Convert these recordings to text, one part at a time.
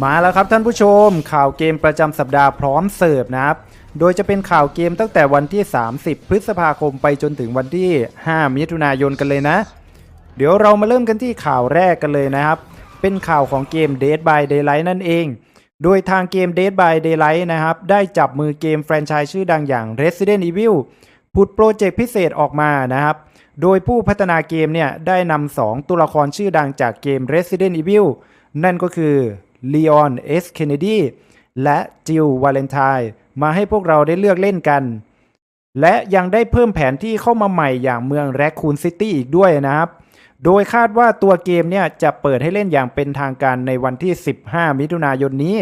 มาแล้วครับท่านผู้ชม ข่าวเกมประจำสัปดาห์พร้อมเสิร์ฟนะครับ โดยจะเป็นข่าวเกมตั้งแต่วันที่ 30 พฤษภาคมไปจนถึงวันที่ 5 มิถุนายนกันเลยนะ เดี๋ยวเรามาเริ่มกันที่ข่าวแรกกันเลยนะครับ เป็นข่าวของเกม Dead by Daylight นั่นเอง โดยทางเกม Dead by Daylight นะครับ ได้จับมือเกมแฟรนไชส์ชื่อดังอย่าง Resident Evil ผุดโปรเจกต์พิเศษออกมานะครับ โดยผู้พัฒนาเกมเนี่ยได้นำสองตัวละครชื่อดังจากเกม Resident Evil นั่นก็คือ Leon S. Kennedy และ Jill Valentine มาให้พวกเราได้เลือกเล่นกัน และยังได้เพิ่มแผนที่เข้ามาใหม่อย่างเมือง Raccoon City อีกด้วยนะครับ โดยคาดว่าตัวเกมเนี่ยจะเปิดให้เล่นอย่างเป็นทางการในวันที่ 15 มิถุนายนนี้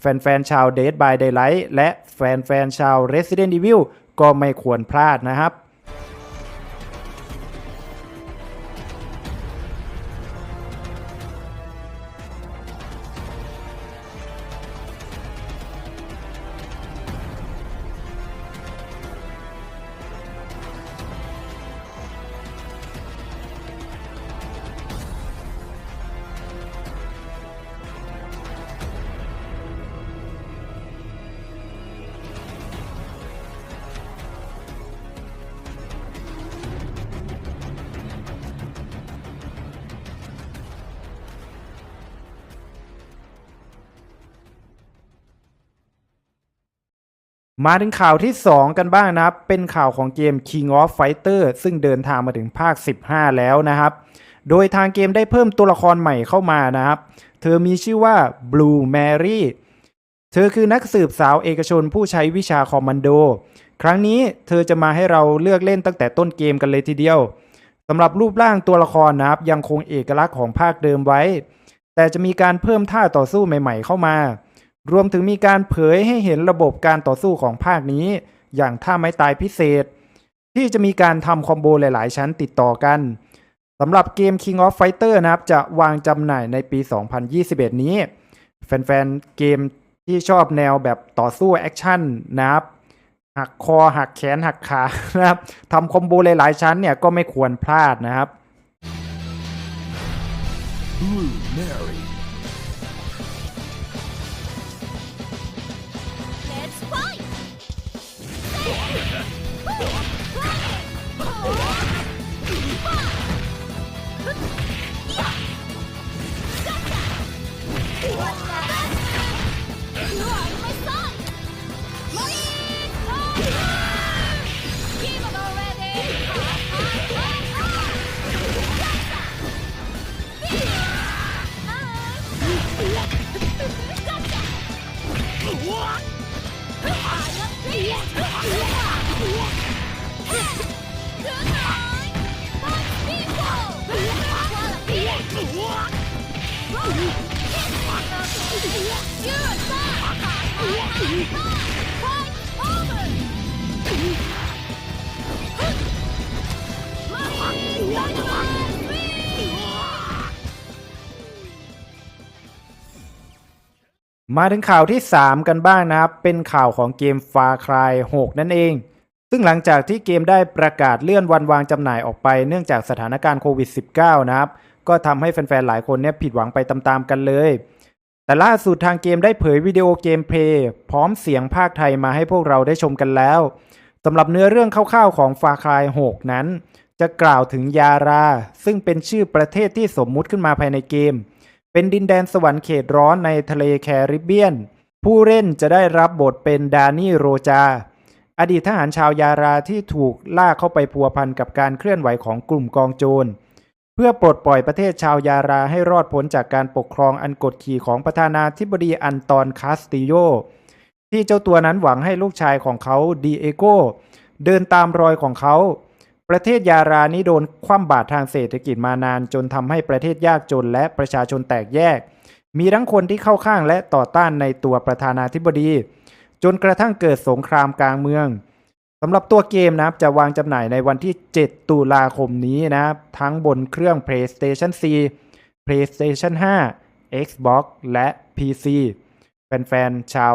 แฟนๆชาว Dead by Daylight และแฟนๆชาว Resident Evil ก็ไม่ควรพลาดนะครับ มาถึงข่าวที่ 2 กันบ้างนะครับ เป็นข่าวของเกม King of Fighter ซึ่งเดินทางมาถึงภาค 15 แล้วนะครับ โดยทางเกมได้เพิ่มตัวละครใหม่เข้ามานะครับ เธอมีชื่อว่า Blue Mary เธอคือนักสืบสาวเอกชนผู้ใช้วิชาคอมมานโด ครั้งนี้เธอจะมาให้เราเลือกเล่นตั้งแต่ต้นเกมกันเลยทีเดียวสำหรับรูปร่างตัวละครนะครับ ยังคงเอกลักษณ์ของภาคเดิมไว้ แต่จะมีการเพิ่มท่าต่อสู้ใหม่ ๆ เข้ามา รวมถึงมีการเผยให้เห็นระบบการต่อสู้ของภาคนี้ อย่างท่าไม้ตายพิเศษ ที่จะมีการทำคอมโบหลาย ๆ ชั้นติดต่อกันสำหรับเกม King of Fighter นะครับ จะวางจำหน่ายในปี 2021 นี้ แฟน ๆ เกมที่ชอบแนวแบบต่อสู้แอคชั่นนะครับหักคอหักแขนหักขานะครับทำคอมโบหลาย ๆ ชั้นเนี่ยก็ไม่ควรพลาดนะครับ Blue Mary. มาถึงข่าวที่ 3 กันบ้างนะครับ เป็นข่าวของเกม Far Cry 6นั่นเอง ซึ่งหลังจากที่เกมได้ประกาศเลื่อนวันวางจำหน่ายออกไปเนื่องจากสถานการณ์โควิด -19 นะครับ ก็ทำให้แฟนๆ หลายคนเนี่ยผิดหวังไปตามๆกันเลย แต่ล่าสุดทางเกมได้เผยวิดีโอเกมเพลย์พร้อมเสียงภาคไทยมาให้พวกเราได้ชมกันแล้วสำหรับเนื้อเรื่องคร่าวๆของ Far Cry 6นั้น จะกล่าวถึงยารา ซึ่งเป็นชื่อประเทศที่สมมุติขึ้นมาภายในเกม เป็นดินแดนสวรรค์เขตร้อนในทะเลแคริบเบียน ผู้เล่นจะได้รับบทเป็นดานี่โรจา อดีตทหารชาวยาราที่ถูกล่าเข้าไปพัวพันกับการเคลื่อนไหวของกลุ่มกองโจร เพื่อปลดปล่อยประเทศชาวยาราให้รอดพ้นจากการปกครองอันกดขี่ของประธานาธิบดีอันตอนคาสติโย ที่เจ้าตัวนั้นหวังให้ลูกชายของเขาดีเอโกเดินตามรอยของเขา ประเทศยารานี้โดนคว่ำบาตรทางเศรษฐกิจมานานจนทำให้ประเทศยากจนและประชาชนแตกแยก มีทั้งคนที่เข้าข้างและต่อต้านในตัวประธานาธิบดี จนกระทั่งเกิดสงครามกลางเมืองสำหรับตัวเกมนะครับจะวางจำหน่ายในวันที่ 7 ตุลาคมนี้นะครับทั้งบนเครื่อง PlayStation 4 PlayStation 5 Xbox และ PC แฟนๆชาว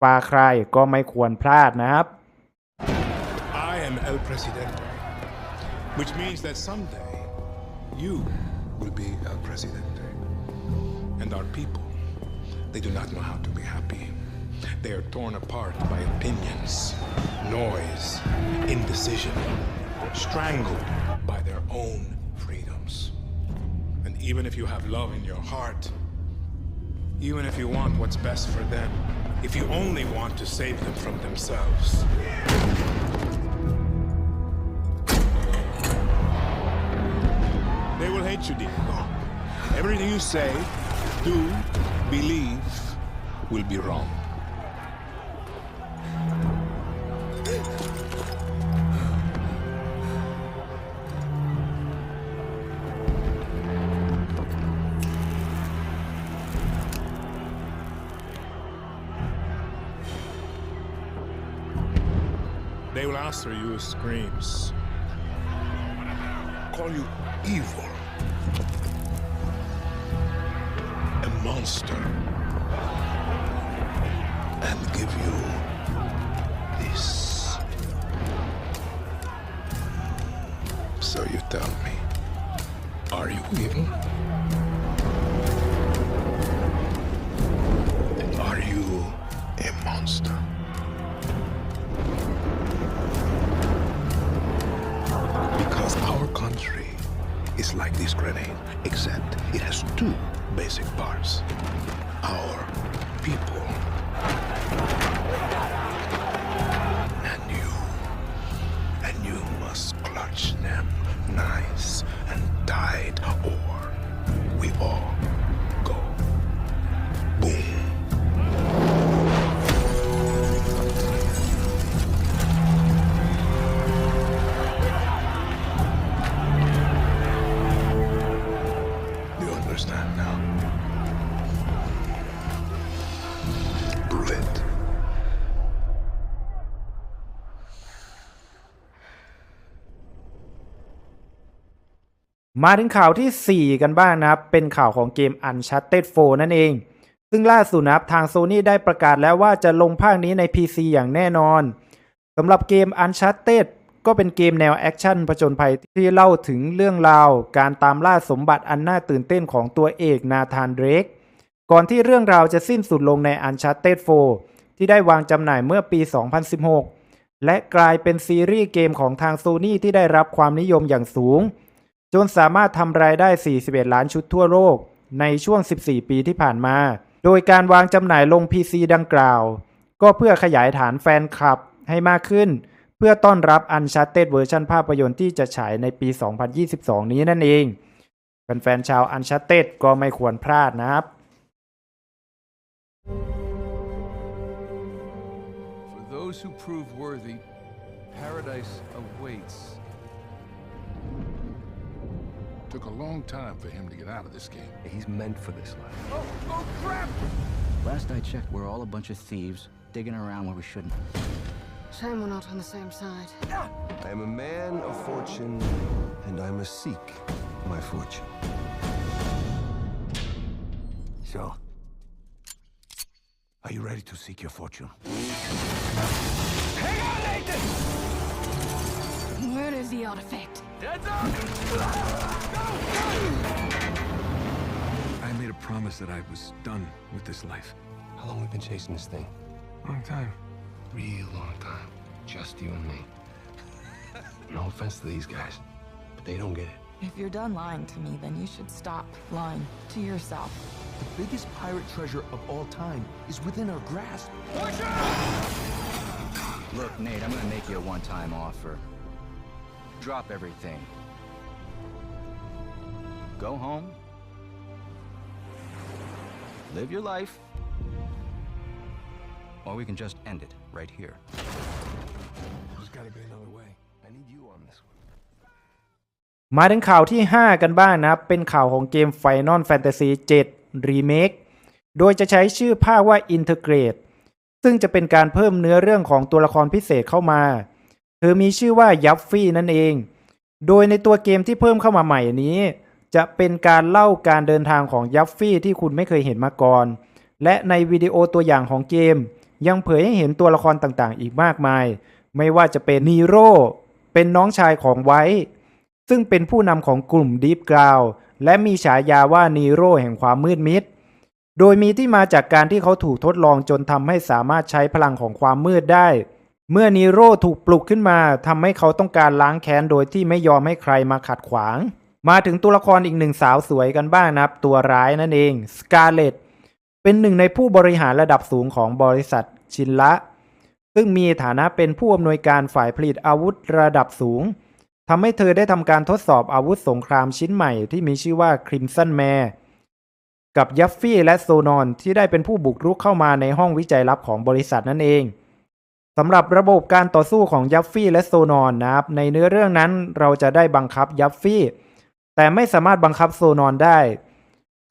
ฟาครายก็ไม่ควรพลาดนะครับ I am El Presidente, which means that someday you will be El Presidente. And our people They do not know how to be happy. They are torn apart by opinions, noise, indecision, strangled by their own freedoms. And even if you have love in your heart, even if you want what's best for them, if you only want to save them from themselves, they you, Diego. Everything you say, do, believe will be wrong. They will answer you with screams. Call you evil. Monster. And give you this. So you tell me, are you evil? Are you a monster? Because our country is like this grenade, except it has two basic parts. Our people. มาถึงข่าวทีสี่ 4 กันบ้างนะครับ เป็นข่าวของเกม Uncharted 4 นั่นเอง ซึ่งล่าสุดนะครับทาง Sony ได้ประกาศแล้วว่าจะลงภาคนี้ใน PC อย่างแน่นอนสำหรับเกม Uncharted ก็เป็นเกมแนวแอคชั่นผจญภัยที่เล่าถึงเรื่องราว การตามล่าสมบัติอันน่าตื่นเต้นของตัวเอกนาธานเดรกก่อนที่เรื่องราวจะสิ้นสุดลงใน Uncharted 4 ที่ได้วางจำหน่ายเมื่อปี 2016 และกลายเป็นซีรีส์เกมของทาง Sony ที่ได้รับความนิยมอย่างสูง จนสามารถทำรายได้ 41 ล้านชุดทั่วโลกในช่วง 14 ปีที่ผ่านมา โดยการวางจำหน่ายลง PC ดังกล่าว ก็เพื่อขยายฐานแฟนคลับให้มากขึ้น เพื่อต้อนรับ Uncharted เวอร์ชันภาพยนตร์ที่จะฉายในปี 2022 นี้นั่นเองแฟนๆชาว Uncharted ก็ไม่ควรพลาดนะครับ For those who prove worthy, paradise awaits. Took a long time for him to get out of this game. He's meant for this life. Oh, oh crap! Last I checked, we're all a bunch of thieves digging around where we shouldn't. Shame we're not on the same side. Ah! I am a man of fortune, and I must seek my fortune. So, are you ready to seek your fortune? Hang on, Nathan! Where is the artifact? I made a promise that I was done with this life. How long have we been chasing this thing? Long time. Real long time. Just you and me. No offense to these guys, but they don't get it. If you're done lying to me, then you should stop lying to yourself. The biggest pirate treasure of all time is within our grasp. Look, Nate, I'm gonna make you a one time offer. Drop everything. Go home. Live your life. Or we can just end it right here. There's gotta be another way. I need you on this one. มาถึงข่าวที่ 5 กันบ้างนะครับ เป็นข่าวของเกม Final Fantasy 7 Remake โดยจะใช้ชื่อภาคว่า Integrate ซึ่งจะเป็นการเพิ่มเนื้อเรื่องของตัวละครพิเศษเข้ามา เธอมีชื่อว่ายัฟฟี่นั่นเอง โดยในตัวเกมที่เพิ่มเข้ามาใหม่นี้ จะเป็นการเล่าการเดินทางของยัฟฟี่ที่คุณไม่เคยเห็นมาก่อน และในวิดีโอตัวอย่างของเกม ยังเผยให้เห็นตัวละครต่างๆ อีกมากมาย ไม่ว่าจะเป็นนีโร่เป็นน้องชายของไวท์ซึ่งเป็นผู้นำของกลุ่ม Deep g r o u n d และมีฉายาว่านีโร่แห่งความมืดมิด โดยมีที่มาจากการที่เขาถูกทดลองจนทำให้สามารถใช้พลังของความมืดได้ เมื่อนีโร่ถูกปลุกขึ้นมาทำให้เขาต้องการล้างแค้นโดยที่ไม่ยอมให้ใครมาขัดขวาง มาถึงตัวละครอีกหนึ่งสาวสวยกันบ้างนะครับ ตัวร้ายนั่นเองสกาเลตเป็นหนึ่งในผู้บริหารระดับสูงของบริษัทชินละ ซึ่งมีฐานะเป็นผู้อำนวยการฝ่ายผลิตอาวุธระดับสูงทำให้เธอได้ทำการทดสอบอาวุธสงครามชิ้นใหม่ที่มีชื่อว่า Crimson Mare กับยัฟฟี่และโซนอนที่ได้เป็นผู้บุกรุกเข้ามาในห้องวิจัยลับของบริษัทนั่นเอง สำหรับระบบการต่อสู้ของยัฟฟี่และโซนอนนะครับ ในเนื้อเรื่องนั้นเราจะได้บังคับยัฟฟี่ แต่ไม่สามารถบังคับโซนอนได้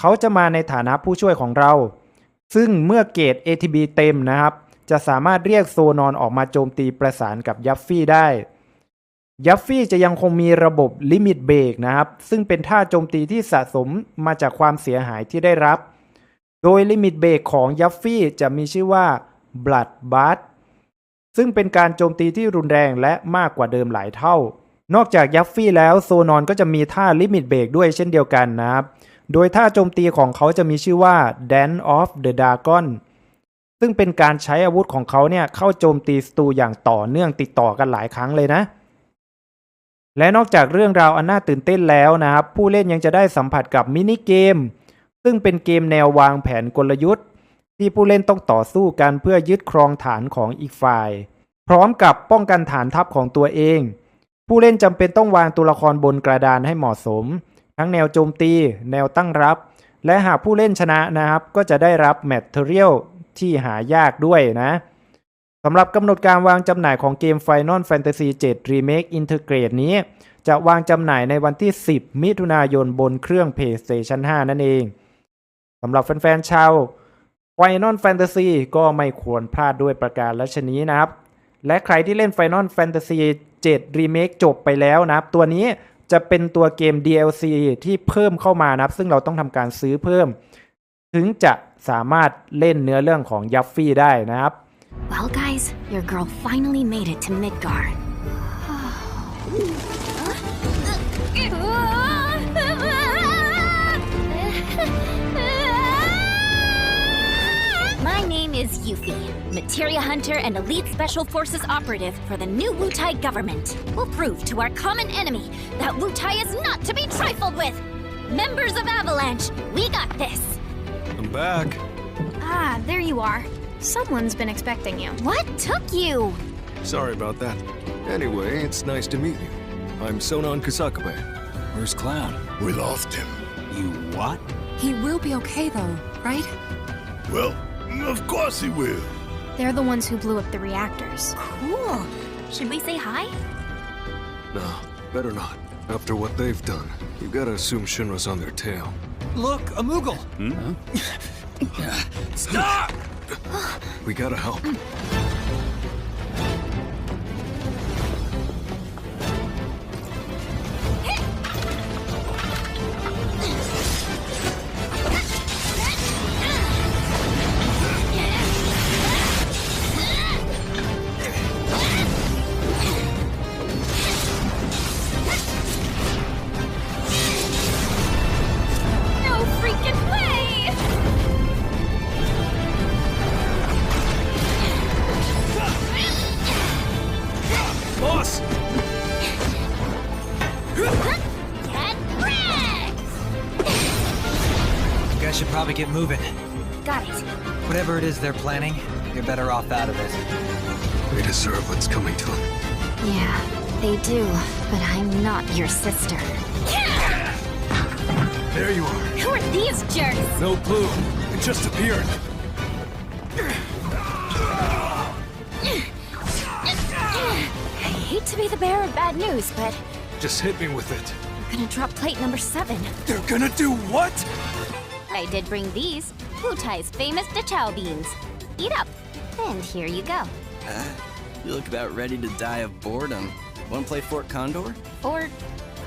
เขาจะมาในฐานะผู้ช่วยของเรา ซึ่งเมื่อเกรด ATB เต็มนะครับ จะสามารถเรียกโซนอนออกมาโจมตีประสานกับยัฟฟี่ได้ยัฟฟี่จะยังคงมีระบบลิมิตเบรกนะครับ ซึ่งเป็นท่าโจมตีที่สะสมมาจากความเสียหายที่ได้รับ โดยลิมิตเบรกของยัฟฟี่จะมีชื่อว่า Blood b a t ซึ่งเป็นการโจมตีที่รุนแรงและมากกว่าเดิมหลายเท่า นอกจากยัฟฟี่แล้วโซนอนก็จะมีท่าลิมิตเบรกด้วยเช่นเดียวกันนะครับ โดยท่าโจมตีของเขาจะมีชื่อว่า Dance of the Dragon ซึ่งเป็นการใช้อาวุธของเขาเนี่ยเข้าโจมตีศัตรูอย่างต่อเนื่องติดต่อกันหลายครั้งเลยนะ และนอกจากเรื่องราวอันน่าตื่นเต้นแล้วนะครับ ผู้เล่นยังจะได้สัมผัสกับมินิเกม ซึ่งเป็นเกมแนววางแผนกลยุทธ์ ที่ผู้เล่นต้องต่อสู้กันเพื่อยึดครองฐานของอีกฝ่าย พร้อมกับป้องกันฐานทัพของตัวเอง ผู้เล่นจำเป็นต้องวางตัวละครบนกระดานให้เหมาะสม ทั้งแนวโจมตี แนวตั้งรับ และหากผู้เล่นชนะนะครับ ก็จะได้รับแมทเทอเรียลที่หายากด้วยนะสำหรับกำหนดการวางจำหน่ายของเกม Final Fantasy 7 Remake Integrate นี้ จะวางจำหน่ายในวันที่ 10 มิถุนายนบนเครื่อง PlayStation 5 นั่นเองสำหรับแฟนๆชาว Final Fantasy ก็ไม่ควรพลาดด้วยประการละชนี้นะครับ และใครที่เล่น Final Fantasy 7 Remake จบไปแล้วนะครับ ตัวนี้จะเป็นตัวเกม DLC ที่เพิ่มเข้ามานะครับ ซึ่งเราต้องทำการซื้อเพิ่ม ถึงจะสามารถเล่นเนื้อเรื่องของยัฟฟี่ได้นะครับ Well, guys, your girl finally made it to Midgard. Is Yuffie, Materia Hunter and Elite Special Forces operative for the new Wutai government. We'll prove to our common enemy that Wutai is not to be trifled with. Members of Avalanche, we got this. I'm back. Ah, there you are. Someone's been expecting you. What took you? Sorry about that. Anyway, it's nice to meet you. I'm Sonon Kusakabe. Where's Clown? We lost him. You what? He will be okay, though, right? Well, of course he will. They're the ones who blew up the reactors. Cool. Should we say hi? No, better not. After what they've done, you gotta assume Shinra's on their tail. Look, a Moogle! Hmm? Stop! We gotta help. Get moving. Got it. Whatever it is they're planning, you're better off out of it. They deserve what's coming to them. Yeah, they do, but I'm not your sister. There you are. Who are these jerks? No clue. It just appeared. I hate to be the bearer of bad news, but Just hit me with it. I'm gonna drop plate number seven. They're gonna do what? I did bring these, Wutai's famous Dachau beans. Eat up. And here you go. You look about ready to die of boredom. Want to play Fort Condor? Fort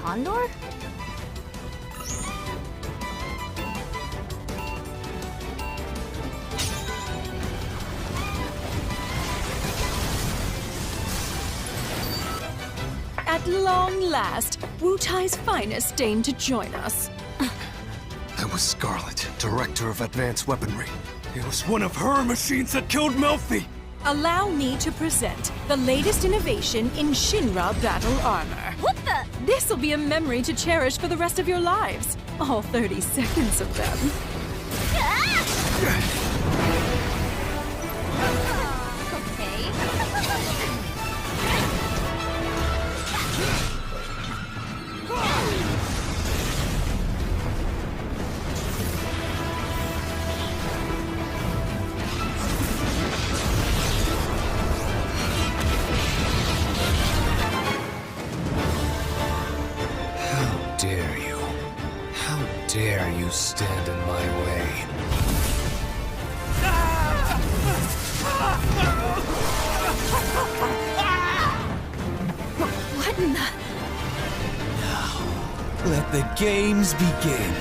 Condor? At long last, Wu Tai's finest deigned to join us. That was was Scarlet, Director of Advanced Weaponry. It was one of her machines that killed Melfi! Allow me to present the latest innovation in Shinra battle armor. What the? This'll be a memory to cherish for the rest of your lives. All 30 seconds of them. Let the games begin.